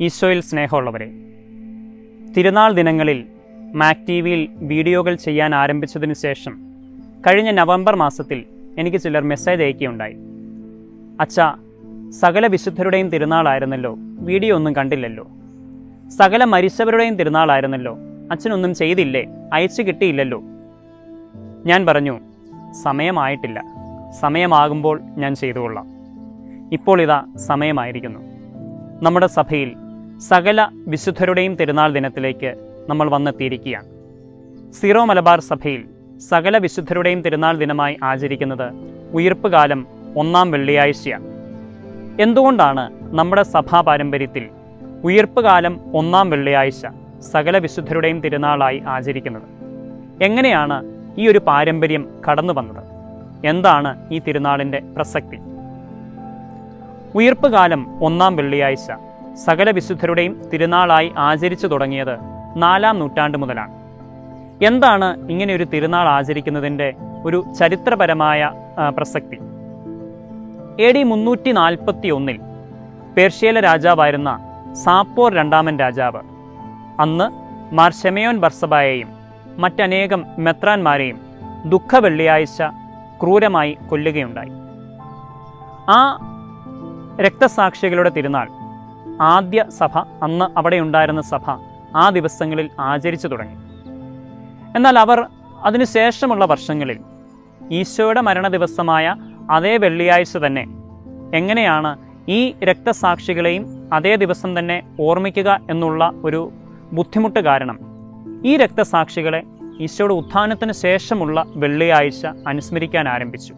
ഈശോയിൽ സ്നേഹമുള്ളവരെ തിരുനാൾ ദിനങ്ങളിൽ മാക് ടി വിയിൽ വീഡിയോകൾ ചെയ്യാൻ ആരംഭിച്ചതിന് ശേഷം കഴിഞ്ഞ നവംബർ മാസത്തിൽ എനിക്ക് ചിലർ മെസ്സേജ് അയക്കുകയുണ്ടായി. അച്ഛാ സകല വിശുദ്ധരുടെയും തിരുനാളായിരുന്നല്ലോ വീഡിയോ ഒന്നും കണ്ടില്ലല്ലോ. സകല മരിച്ചവരുടെയും തിരുനാളായിരുന്നല്ലോ അച്ഛനൊന്നും ചെയ്തില്ലേ അയച്ചു കിട്ടിയില്ലല്ലോ. ഞാൻ പറഞ്ഞു സമയമായിട്ടില്ല സമയമാകുമ്പോൾ ഞാൻ ചെയ്തുകൊള്ളാം. ഇപ്പോൾ ഇതാ സമയമായിരിക്കുന്നു. നമ്മുടെ സഭയിൽ സകല വിശുദ്ധരുടെയും തിരുനാൾ ദിനത്തിലേക്ക് നമ്മൾ വന്നെത്തിയിരിക്കുകയാണ്. സീറോ മലബാർ സഭയിൽ സകല വിശുദ്ധരുടെയും തിരുനാൾ ദിനമായി ആചരിക്കുന്നത് ഉയിർപ്പ് കാലം ഒന്നാം വെള്ളിയാഴ്ചയാണ്. എന്തുകൊണ്ടാണ് നമ്മുടെ സഭാ പാരമ്പര്യത്തിൽ ഉയിർപ്പ് കാലം ഒന്നാം വെള്ളിയാഴ്ച സകല വിശുദ്ധരുടെയും തിരുനാളായി ആചരിക്കുന്നത്? എങ്ങനെയാണ് ഈ ഒരു പാരമ്പര്യം കടന്നു വന്നത്? എന്താണ് ഈ തിരുനാളിന്റെ പ്രസക്തി? ഉയിർപ്പ് കാലം ഒന്നാം വെള്ളിയാഴ്ച സകല വിശുദ്ധരുടെയും തിരുനാളായി ആചരിച്ചു തുടങ്ങിയത് നാലാം നൂറ്റാണ്ട് മുതലാണ്. എന്താണ് ഇങ്ങനെ ഒരു തിരുനാൾ ആചരിക്കുന്നതിന്റെ ഒരു ചരിത്രപരമായ പ്രസക്തി? എ ഡി മുന്നൂറ്റി നാൽപ്പത്തി ഒന്നിൽ പേർഷ്യയിലെ രാജാവായിരുന്ന സാപ്പോർ രണ്ടാമൻ രാജാവ് അന്ന് മാർ ഷെമയോൻ ബർസബായെയും മറ്റനേകം മെത്രാന്മാരെയും ദുഃഖ വെള്ളിയാഴ്ച ക്രൂരമായി കൊല്ലുകയുണ്ടായി. ആ രക്തസാക്ഷികളുടെ തിരുനാൾ ആദ്യ സഭ അന്ന് അവിടെ ഉണ്ടായിരുന്ന സഭ ആ ദിവസങ്ങളിൽ ആചരിച്ചു തുടങ്ങി. എന്നാൽ അവർ അതിനുശേഷമുള്ള വർഷങ്ങളിൽ ഈശോയുടെ മരണ ദിവസമായ അതേ വെള്ളിയാഴ്ച തന്നെ എങ്ങനെയാണ് ഈ രക്തസാക്ഷികളെയും അതേ ദിവസം തന്നെ ഓർമ്മിക്കുക എന്നുള്ള ഒരു ബുദ്ധിമുട്ട് കാരണം ഈ രക്തസാക്ഷികളെ ഈശോയുടെ ഉത്ഥാനത്തിന് ശേഷമുള്ള വെള്ളിയാഴ്ച അനുസ്മരിക്കാൻ ആരംഭിച്ചു.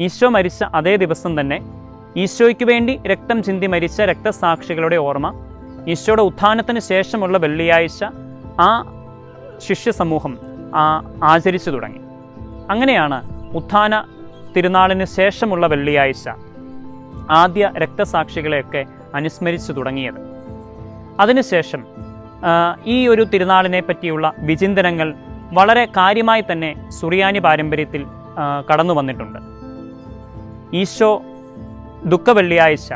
ഈശോ മരിച്ച അതേ ദിവസം തന്നെ ഈശോയ്ക്ക് വേണ്ടി രക്തം ചിന്തി മരിച്ച രക്തസാക്ഷികളുടെ ഓർമ്മ ഈശോയുടെ ഉത്ഥാനത്തിന് ശേഷമുള്ള വെള്ളിയാഴ്ച ആ ശിഷ്യ സമൂഹം ആ ആചരിച്ചു തുടങ്ങി. അങ്ങനെയാണ് ഉത്ഥാന തിരുനാളിന് ശേഷമുള്ള വെള്ളിയാഴ്ച ആദ്യ രക്തസാക്ഷികളെയൊക്കെ അനുസ്മരിച്ചു തുടങ്ങിയത്. അതിനുശേഷം ഈ ഒരു തിരുനാളിനെ പറ്റിയുള്ള വിചിന്തനങ്ങൾ വളരെ കാര്യമായി തന്നെ സുറിയാനി പാരമ്പര്യത്തിൽ കടന്നു വന്നിട്ടുണ്ട്. ഈശോ ദുഃഖവെള്ളിയാഴ്ച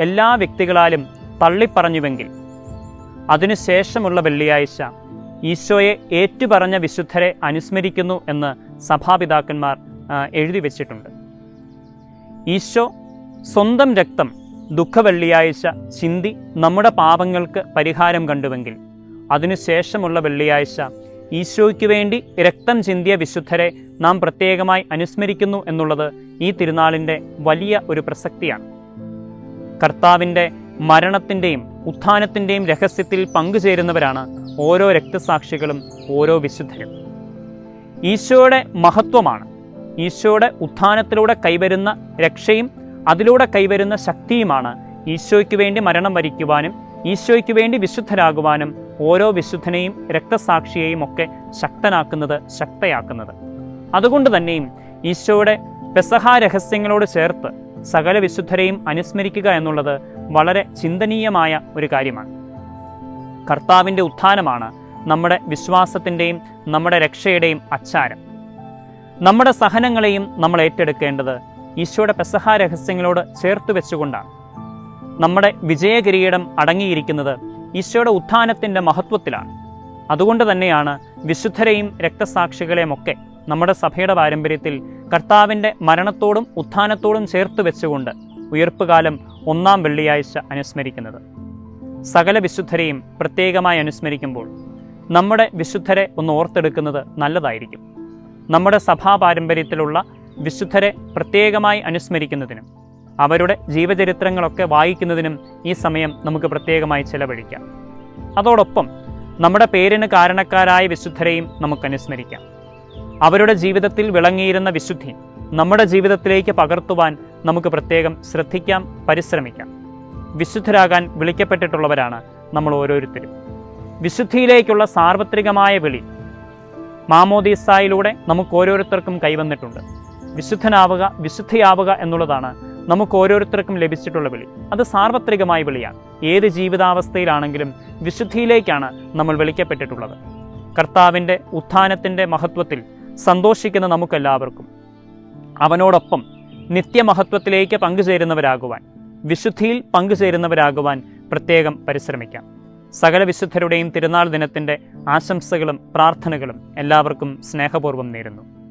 എല്ലാ വ്യക്തികളാലും തള്ളിപ്പറഞ്ഞുവെങ്കിൽ അതിനുശേഷമുള്ള വെള്ളിയാഴ്ച ഈശോയെ ഏറ്റുപറഞ്ഞ വിശുദ്ധരെ അനുസ്മരിക്കുന്നു എന്ന് സഭാപിതാക്കന്മാർ എഴുതി വച്ചിട്ടുണ്ട്. ഈശോ സ്വന്തം രക്തം ദുഃഖവെള്ളിയാഴ്ച ചിന്തി നമ്മുടെ പാപങ്ങൾക്ക് പരിഹാരം കണ്ടുവെങ്കിൽ അതിനുശേഷമുള്ള വെള്ളിയാഴ്ച ഈശോയ്ക്ക് വേണ്ടി രക്തം ചിന്തിയ വിശുദ്ധരെ നാം പ്രത്യേകമായി അനുസ്മരിക്കുന്നു എന്നുള്ളത് ഈ തിരുനാളിന്റെ വലിയ ഒരു പ്രസക്തിയാണ്. കർത്താവിന്റെ മരണത്തിന്റെയും ഉത്ഥാനത്തിന്റെയും രഹസ്യത്തിൽ പങ്കുചേരുന്നവരാണ് ഓരോ രക്തസാക്ഷികളും ഓരോ വിശുദ്ധരും. ഈശോയുടെ മഹത്വമാണ്. ഈശോയുടെ ഉത്ഥാനത്തിലൂടെ കൈവരുന്ന രക്ഷയും അതിലൂടെ കൈവരുന്ന ശക്തിയുമാണ് ഈശോയ്ക്ക് വേണ്ടി മരണം വരിക്കുവാനും ഈശോയ്ക്ക് വേണ്ടി വിശുദ്ധരാകുവാനും ഓരോ വിശുദ്ധനെയും രക്തസാക്ഷിയെയും ഒക്കെ ശക്തനാക്കുന്നത് ശക്തയാക്കുന്നത്. അതുകൊണ്ട് തന്നെയും ഈശോയുടെ പെസഹ രഹസ്യങ്ങളോട് ചേർത്ത് സകല വിശുദ്ധരെയും അനുസ്മരിക്കുക എന്നുള്ളത് വളരെ ചിന്തനീയമായ ഒരു കാര്യമാണ്. കർത്താവിന്റെ ഉത്ഥാനമാണ് നമ്മുടെ വിശ്വാസത്തിന്റെയും നമ്മുടെ രക്ഷയുടെയും അച്ചാരം. നമ്മുടെ സഹനങ്ങളെയും നമ്മൾ ഏറ്റെടുക്കേണ്ടത് ഈശോയുടെ പെസഹ രഹസ്യങ്ങളോട് ചേർത്ത് വെച്ചുകൊണ്ടാണ്. നമ്മുടെ വിജയകിരീടം അടങ്ങിയിരിക്കുന്നത് ഈശോയുടെ ഉത്ഥാനത്തിന്റെ മഹത്വത്തിലാണ്. അതുകൊണ്ട് തന്നെയാണ് വിശുദ്ധരെയും രക്തസാക്ഷികളെയുമൊക്കെ നമ്മുടെ സഭയുടെ പാരമ്പര്യത്തിൽ കർത്താവിന്റെ മരണത്തോടും ഉത്ഥാനത്തോടും ചേർത്ത് വെച്ചുകൊണ്ട് ഉയർപ്പുകാലം ഒന്നാം വെള്ളിയാഴ്ച അനുസ്മരിക്കുന്നത്. സകല വിശുദ്ധരെയും പ്രത്യേകമായി അനുസ്മരിക്കുമ്പോൾ നമ്മുടെ വിശുദ്ധരെ ഒന്ന് ഓർത്തെടുക്കുന്നത് നല്ലതായിരിക്കും. നമ്മുടെ സഭാ പാരമ്പര്യത്തിലുള്ള വിശുദ്ധരെ പ്രത്യേകമായി അനുസ്മരിക്കുന്നതിനും അവരുടെ ജീവചരിത്രങ്ങളൊക്കെ വായിക്കുന്നതിനും ഈ സമയം നമുക്ക് പ്രത്യേകമായി ചെലവഴിക്കാം. അതോടൊപ്പം നമ്മുടെ പേരിന് കാരണക്കാരായ വിശുദ്ധരെയും നമുക്ക് അനുസ്മരിക്കാം. അവരുടെ ജീവിതത്തിൽ വിളങ്ങിയിരുന്ന വിശുദ്ധി നമ്മുടെ ജീവിതത്തിലേക്ക് പകർത്തുവാൻ നമുക്ക് പ്രത്യേകം ശ്രദ്ധിക്കാം പരിശ്രമിക്കാം. വിശുദ്ധരാകാൻ വിളിക്കപ്പെട്ടിട്ടുള്ളവരാണ് നമ്മൾ ഓരോരുത്തരും. വിശുദ്ധിയിലേക്കുള്ള സാർവത്രികമായ വിളി മാമോദീസായിലൂടെ നമുക്ക് ഓരോരുത്തർക്കും കൈവന്നിട്ടുണ്ട്. വിശുദ്ധനാവുക വിശുദ്ധിയാവുക എന്നുള്ളതാണ് നമുക്ക് ഓരോരുത്തർക്കും ലഭിച്ചിട്ടുള്ള വിളി. അത് സാർവത്രികമായ വിളിയാണ്. ഏത് ജീവിതാവസ്ഥയിലാണെങ്കിലും വിശുദ്ധിയിലേക്കാണ് നമ്മൾ വിളിക്കപ്പെട്ടിട്ടുള്ളത്. കർത്താവിന്റെ ഉത്ഥാനത്തിന്റെ മഹത്വത്തിൽ സന്തോഷിക്കുന്ന നമുക്കെല്ലാവർക്കും. അവനോടൊപ്പം നിത്യമഹത്വത്തിലേക്ക് പങ്കുചേരുന്നവരാകുവാൻ വിശുദ്ധിയിൽ പങ്കുചേരുന്നവരാകുവാൻ പ്രത്യേകം പരിശ്രമിക്കാം. സകല വിശുദ്ധരുടെയും തിരുനാൾ ദിനത്തിന്റെ ആശംസകളും പ്രാർത്ഥനകളും എല്ലാവർക്കും സ്നേഹപൂർവം നേരുന്നു.